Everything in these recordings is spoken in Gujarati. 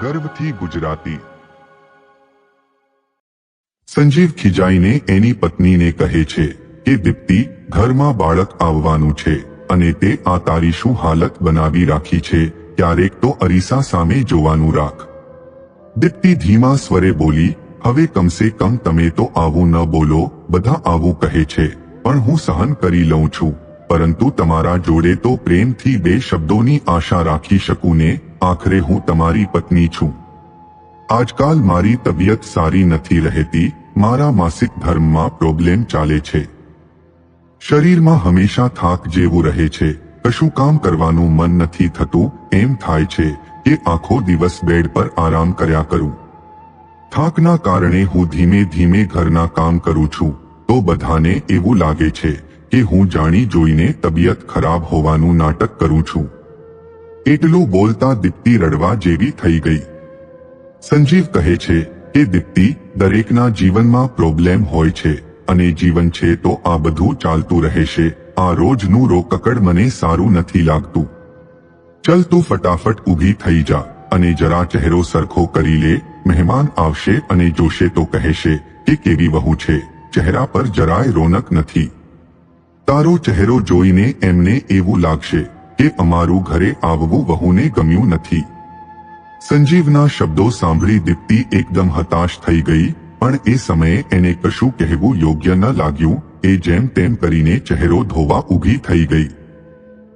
ગર્વથી ગુજરાતી. સંજીવ ખીજાઈને એની પત્નીને કહે છે કે, દીપ્તિ, ઘરમાં બાળક આવવાનું છે અને તે આ તારી શું હાલત બનાવી રાખી છે? ક્યારેક તો અરીસા સામે જોવાનું રાખ. દીપ્તિ ધીમા સ્વરે બોલી, હવે કમસે કમ તમે તો આવું ન બોલો, બધા આવું કહે છે, પણ હું સહન કરી લઉં છું. પરંતુ તમારા જોડે તો પ્રેમથી બે શબ્દોની આશા રાખી શકું ને? આખરે હું તમારી પત્ની છું. આજકાલ મારી તબિયત સારી નથી રહેતી, મારા માસિક ધર્મમાં પ્રોબ્લેમ ચાલે છે. શરીરમાં હંમેશા થાક જેવું રહે છે, કશું કામ કરવાનું મન નથી થતું, એમ થાય છે કે આખો દિવસ બેડ પર આરામ કર્યા કરું. થાકના કારણે હું ધીમે ધીમે ઘરના કામ કરું છું, તો બધાને એવું લાગે છે કે હું જાણી જોઈને તબિયત ખરાબ હોવાનું નાટક કરું છું. એટલું બોલતા દીપ્તિ રડવા જેવી થઈ ગઈ. સંજીવ કહે છે કે દીપ્તિ દરેકના જીવનમાં પ્રોબ્લેમ હોય છે અને જીવન છે તો આ બધું ચાલતું રહેશે. આ રોજનું રોકકડ મને સારું નથી લાગતું. ચલ તું ફટાફટ ઊભી થઈ જા અને જરા ચહેરો સરખો કરી લે. મહેમાન આવશે અને જોશે તો કહેશે કે કેવી વહુ છે. ચહેરા પર જરાય રોનક નથી. તારો ચહેરો જોઈને એમને એવું લાગશે કે અમારું ઘરે આવવું વહુને ગમ્યું નથી. સંજીવના શબ્દો સાંભળી દીપ્તિ એકદમ હતાશ થઈ ગઈ, પણ એ સમયે એને કશું કહેવું યોગ્ય ન લાગ્યું, એ જેમ તેમ કરીને ચહેરો ધોવા ઊભી થઈ ગઈ.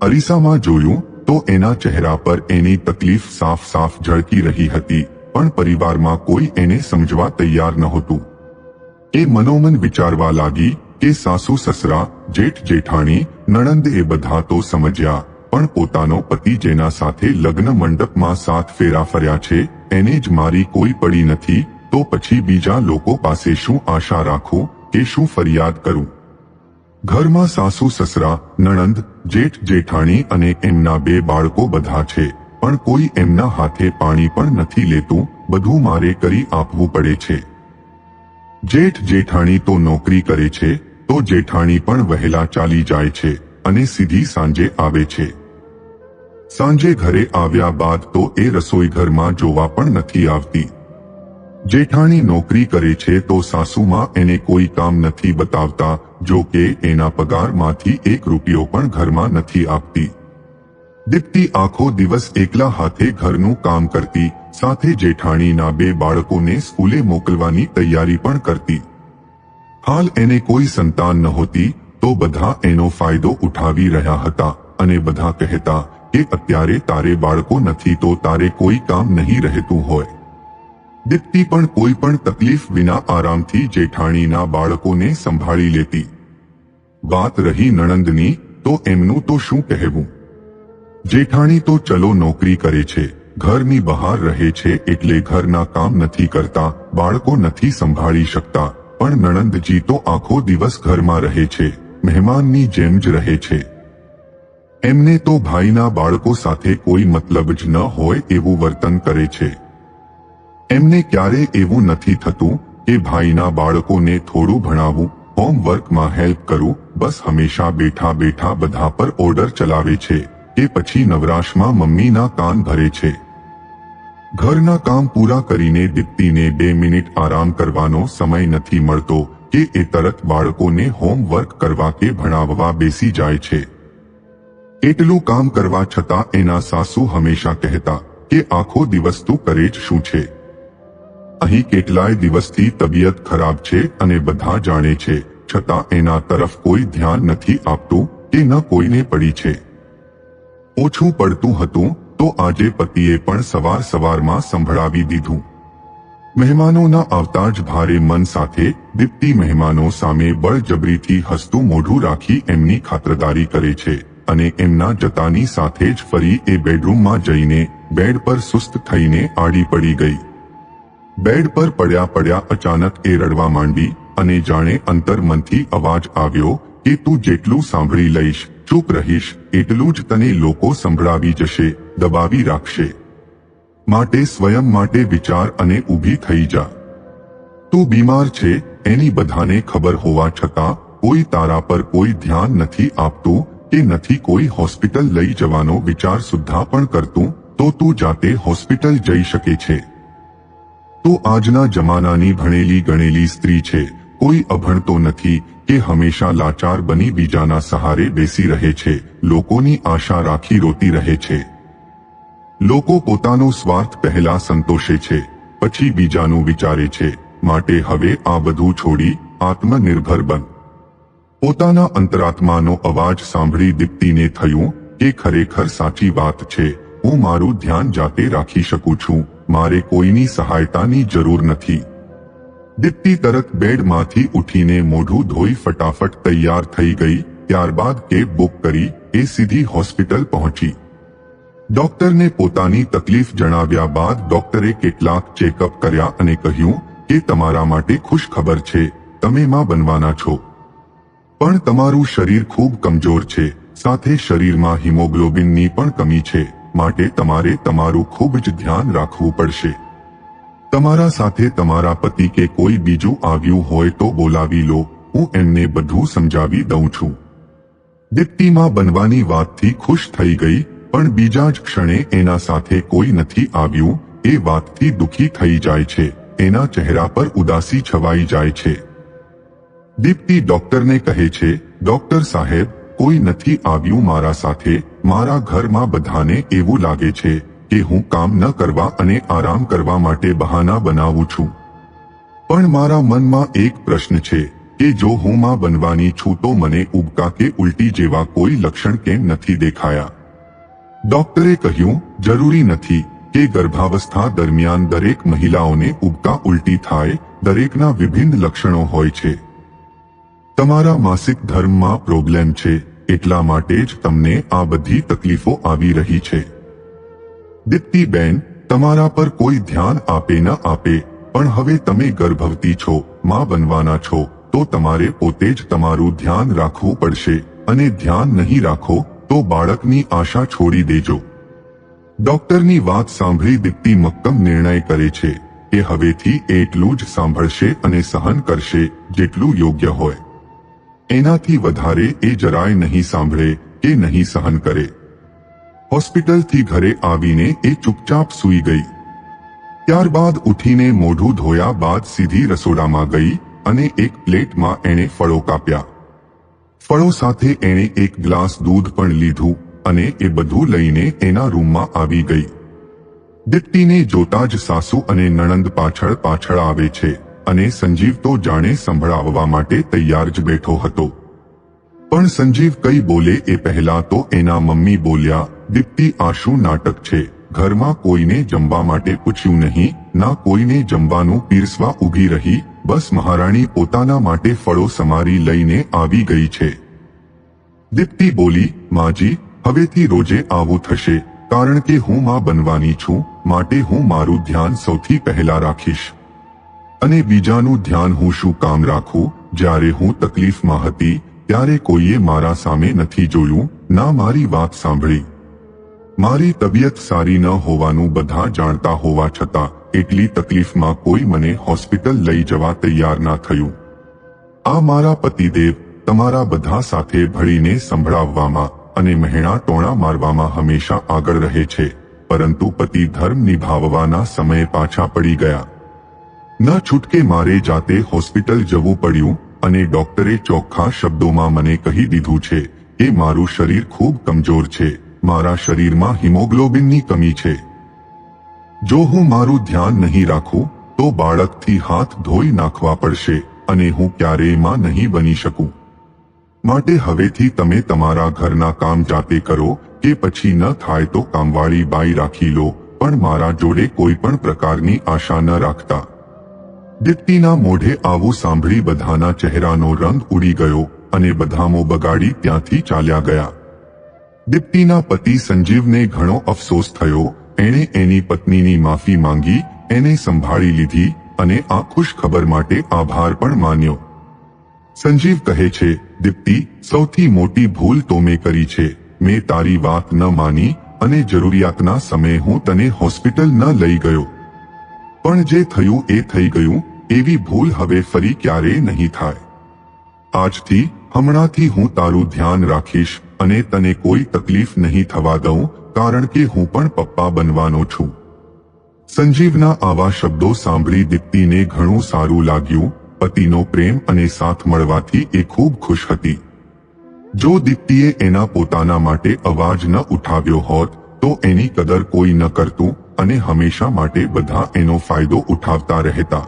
અરીસામાં જોયું તો એના ચહેરા પર એની તકલીફ સાફ સાફ ઝળકી રહી હતી, પણ પરિવારમાં કોઈ એને સમજવા તૈયાર નહોતું. એ મનોમન વિચારવા લાગી કે સાસુ સસરા, જેઠ જેઠાણી, નણંદ એ બધા તો સમજ્યા. પણ પોતાનો પતિ જેના સાથે લગ્ન મંડપમાં સાત ફેરા ફર્યા છે, એને જ મારી કોઈ પડી નથી, તો પછી બીજા લોકો પાસે શું આશા રાખું કે શું ફરિયાદ કરું? ઘરમાં સાસુ સસરા, નણંદ, જેઠ જેઠાણી અને એમના બે બાળકો બધા છે, પણ કોઈ એમના હાથે પાણી પણ નથી લેતું, બધું મારે કરી આપવું પડે છે. જેઠ જેઠાણી તો નોકરી કરે છે તો જેઠાણી પણ વહેલા ચાલી જાય છે અને સીધી સાંજે આવે છે. સાંજે ઘરે આવ્યા બાદ તો એ રસોઈ ઘરમાં જોવા પણ નથી આવતી. જેઠાણી નોકરી કરે છે તો સાસુમાં એને કોઈ કામ નથી બતાવતા, જો કે એના પગારમાંથી એક રૂપિયો પણ ઘરમાં નથી આપતી. દીપ્તિ આખો દિવસ એકલા હાથે ઘરનું કામ કરતી, સાથે જેઠાણીના બે બાળકોને સ્કૂલે મોકલવાની તૈયારી પણ કરતી. હાલ એને કોઈ સંતાન નહોતી તો બધા એનો ફાયદો ઉઠાવી રહ્યા હતા અને બધા કહેતા કે અત્યારે તારે બાળકો નથી તો તારે કોઈ કામ નહીં રહેતું હોય. દીપ્તિ પણ કોઈ પણ તકલીફ વિના આરામથી જેઠાણીના બાળકોને સંભાળી લેતી. વાત રહી નણંદની, તો એમનું તો શું કહેવું? જેઠાણી તો ચલો નોકરી કરે છે, ઘરની બહાર રહે છે એટલે ઘરના કામ નથી કરતા, બાળકો નથી સંભાળી શકતા. પણ નણંદજી તો આખો દિવસ ઘરમાં રહે છે, મહેમાનની જેમ જ રહે છે. એમને તો ભાઈના બાળકો સાથે કોઈ મતલબ જ ન હોય એવું વર્તન કરે છે. એમને ક્યારે એવું નથી થતું કે ભાઈના બાળકોને થોડું ભણાવું, હોમવર્કમાં હેલ્પ કરું, બસ હંમેશા બેઠા બેઠા બધા પર ઓર્ડર ચલાવે છે, કે પછી નવરાશમાં મમ્મીના કાન ભરે છે. ઘરના કામ પૂરા કરીને દીપ્તિને બે મિનિટ આરામ કરવાનો સમય નથી મળતો કે એ તરત બાળકોને હોમવર્ક કરવા કે ભણાવવા બેસી જાય છે. એટલું કામ કરવા છતાં એના સાસુ હંમેશા કહેતા કે આખો દિવસ તું કરે જ શું છે. અહીં કેટલાય દિવસથી તબિયત ખરાબ છે અને બધા જાણે છે, છતાં એના તરફ કોઈ ધ્યાન નથી આપતું કે ન કોઈને પડી છે. ઓછું પડતું હતું તો આજે પતિએ પણ સવાર સવારમાં સંભળાવી દીધું. મહેમાનોના આવતા જ ભારે મન સાથે દીપ્તિ મહેમાનો સામે બળજબરીથી હસતું મોઢું રાખી એમની ખાતરદારી કરે છે અને એમના જતાની સાથે જ ફરી એ બેડરૂમમાં જઈને બેડ પર સુસ્ત થઈને આડી પડી ગઈ. બેડ પર પડ્યા પડ્યા અચાનક એ રડવા માંડી અને જાણે અંતરમનથી અવાજ આવ્યો કે તું જેટલું સાંભળી લઈશ ચૂપ રહીશ, એટલું જ તને લોકો સંભળાવી જશે, દબાવી રાખશે. માટે સ્વયં માટે વિચાર અને ઊભી થઈ જા. તું બીમાર છે, એની બધાને ખબર હોવા છતાં, કોઈ તારા પર કોઈ ધ્યાન નથી આપતું, કે નથી કોઈ હોસ્પિટલ લઈ જવાનો વિચાર સુદ્ધા પણ કરતું, તો તો જાતે હોસ્પિટલ જઈ શકે છે. તો આજના જમાનાની ભણેલી ગણેલી સ્ત્રી છે, કોઈ અભણતો નથી કે હંમેશા લાચાર બની બીજાના સહારે બેસી રહે છે, લોકોની આશા રાખી રોતી રહે છે. લોકો પોતાનો સ્વાર્થ પહેલા સંતોષે છે, પછી બીજાનું વિચારે છે, માટે હવે આ બધું છોડી આત્મનિર્ભર બન. પોતાના અંતરાત્માનો અવાજ સાંભળી દીપ્તિને થયું કે ખરેખર સાચી વાત છે, હું મારું ધ્યાન જાતે રાખી શકું છું, મારે કોઈની સહાયતાની જરૂર નથી. દીપ્તિ તરત બેડમાંથી ઉઠીને મોઢું ધોઈ ફટાફટ તૈયાર થઈ ગઈ. ત્યારબાદ કેબ બુક કરી, એ સીધી હોસ્પિટલ પહોંચી. ડોક્ટરને પોતાની તકલીફ જણાવ્યા બાદ ડોક્ટરે કેટલાક ચેકઅપ કર્યા અને કહ્યું કે તમારા માટે ખુશ ખબર છે, તમે માં બનવાના છો. પણ તમારું શરીર ખૂબ કમજોર છે, સાથે શરીરમાં હિમોગ્લોબિનની પણ કમી છે, માટે તમારે તમારું ખૂબ જ ધ્યાન રાખવું પડશે. તમારા સાથે તમારા પતિ કે કોઈ બીજું આવ્યું હોય તો બોલાવી લો. હું એમને બધું સમજાવી દઉં છું. દીપ્તિમાં બનવાની વાતથી ખુશ થઈ ગઈ, પણ બીજા જ ક્ષણે એના સાથે કોઈ નથી આવ્યું. એ વાતથી દુખી થઈ જાય છે. એના ચહેરા પર ઉદાસી છવાઈ જાય છે. દીપ્તિ ડોક્ટરને કહે છે, ડોક્ટર સાહેબ, કોઈ નથી આવ્યું મારા સાથે. મારા ઘરમાં બધાને એવું લાગે છે. કે હું કામ ન કરવા અને આરામ કરવા માટે બહાના બનાવું છું. પણ મારા મનમાં એક પ્રશ્ન છે કે જો હું માં બનવાની છું તો મને ઉબકા કે ઉલટી જેવા કોઈ લક્ષણ કેમ નથી દેખાયા? ડોક્ટરે કહ્યું, જરૂરી નથી કે ગર્ભાવસ્થા દરમિયાન દરેક મહિલાઓને ઉબકા ઉલટી થાય, દરેકના વિભિન્ન લક્ષણો હોય છે. તમારા માસિક ધર્મમાં પ્રોબ્લેમ છે, એટલા માટે જ તમને આ બધી તકલીફો આવી રહી છે. દીપ્તિબેન તમારા પર કોઈ ધ્યાન આપે ન આપે, પણ હવે તમે ગર્ભવતી છો, માં બનવાના છો, તો તમારે પોતે જ તમારું ધ્યાન રાખવું પડશે, અને ધ્યાન નહીં રાખો, તો બાળકની આશા છોડી દેજો. ડોક્ટરની વાત સાંભળી દીપ્તિ મક્કમ નિર્ણય કરે છે, કે હવેથી એટલું જ સાંભળશે અને સહન કરશે, જેટલું યોગ્ય હોય. એનાથી વધારે એ જરાય નહીં સાંભળે, કે નહીં સહન કરે. હોસ્પિટલથી ઘરે આવીને એ ચૂપચાપ સૂઈ ગઈ. ત્યારબાદ ઉઠીને મોઢું ધોયા બાદ સીધી રસોડામાં ગઈ અને એક પ્લેટમાં એણે ફળો કાપ્યા. ફળો સાથે એણે એક ગ્લાસ દૂધ પણ લીધું અને એ બધું લઈને એના રૂમમાં આવી ગઈ. દીપ્તિને જોતા જ સાસુ અને નણંદ પાછળ પાછળ આવે છે અને સંજીવ તો જાણે સંભળાવવા માટે તૈયાર જ બેઠો હતો. પણ સંજીવ કઈ બોલે એ પહેલા તો એના મમ્મી બોલ્યા, દીપ્તિ, આ શું નાટક છે? ઘરમાં કોઈને જમવા માટે પૂછ્યું નહીં, ના કોઈને જમવાનું પીરસવા ઊભી રહી, બસ મહારાણી પોતાના માટે ફળો સમારી લઈને આવી ગઈ છે. દીપ્તિ બોલી, માજી, હવેથી રોજે આવું થશે, કારણ કે હું માં બનવાની છું, માટે હું મારું ધ્યાન સૌથી પહેલા રાખીશ. અને બીજાનું ધ્યાન હું શું કામ રાખું? જ્યારે હું તકલીફમાં હતી ત્યારે કોઈએ મારા સામે નથી જોયું, ના મારી વાત સાંભળી. મારી તબિયત સારી ન હોવાનું બધા જાણતા હોવા છતાં, એટલી તકલીફમાં કોઈ મને હોસ્પિટલ લઈ જવા તૈયાર ના થયું. આ મારા પતિદેવ, તમારા બધા સાથે ભળીને સંભળાવવામાં અને મહેણા ટોણા મારવામાં હંમેશા આગળ રહે છે, પરંતુ પતિ ધર્મ નિભાવવાના સમયે પાછા પડી ગયા. ન છૂટકે મારે જાતે હોસ્પિટલ જવું પડ્યું અને ડોક્ટરે ચોખ્ખા શબ્દોમાં મને કહી દીધું છે કે મારું શરીર ખૂબ કમજોર છે, મારા શરીરમાં હિમોગ્લોબિનની કમી છે. જો હું મારું ધ્યાન નહીં રાખું, તો બાળકથી હાથ ધોઈ નાખવા પડશે અને હું ક્યારેયમાં નહીં બની શકું. માટે હવેથી તમે તમારા ઘરના કામ જાતે કરો, કે પછી ન થાય તો કામવાળી બાઈ રાખી લો, પણ મારા જોડે કોઈ પણ પ્રકારની આશા ન રાખતા. દીપ્તિના મોઢે આવું સાંભળી બધાના ચહેરાનો રંગ ઉડી ગયો અને બધામો બગાડી ત્યાંથી ચાલ્યા ગયા. દીપ્તિના પતિ સંજીવને ઘણો અફસોસ થયો. એણે એની પત્નીની માફી માંગી, એને સંભાળી લીધી અને આ ખુશ ખબર માટે આભાર પણ માન્યો. સંજીવ કહે છે, દીપ્તિ, સૌથી મોટી ભૂલ તો મેં કરી છે. મેં તારી વાત ન માની અને જરૂરિયાતના સમયે હું તને હોસ્પિટલ ન લઈ ગયો. પણ જે થયું એ થઈ ગયું એવી ભૂલ હવે ફરી ક્યારેય નહીં થાય. આજથી, હમણાંથી હું તારું ધ્યાન રાખીશ અને તને કોઈ તકલીફ નહીં થવા દઉં, કારણ કે હું પણ પપ્પા બનવાનો છું. સંજીવના આવા શબ્દો સાંભળી દીપ્તિને ઘણું સારું લાગ્યું, પતિનો પ્રેમ અને સાથ મળવાથી એ ખૂબ ખુશ હતી. જો દીપ્તિએ એના પોતાના માટે અવાજ ન ઉઠાવ્યો હોત, તો એની કદર કોઈ ન કરતું અને હંમેશા માટે બધા એનો ફાયદો ઉઠાવતા રહેતા.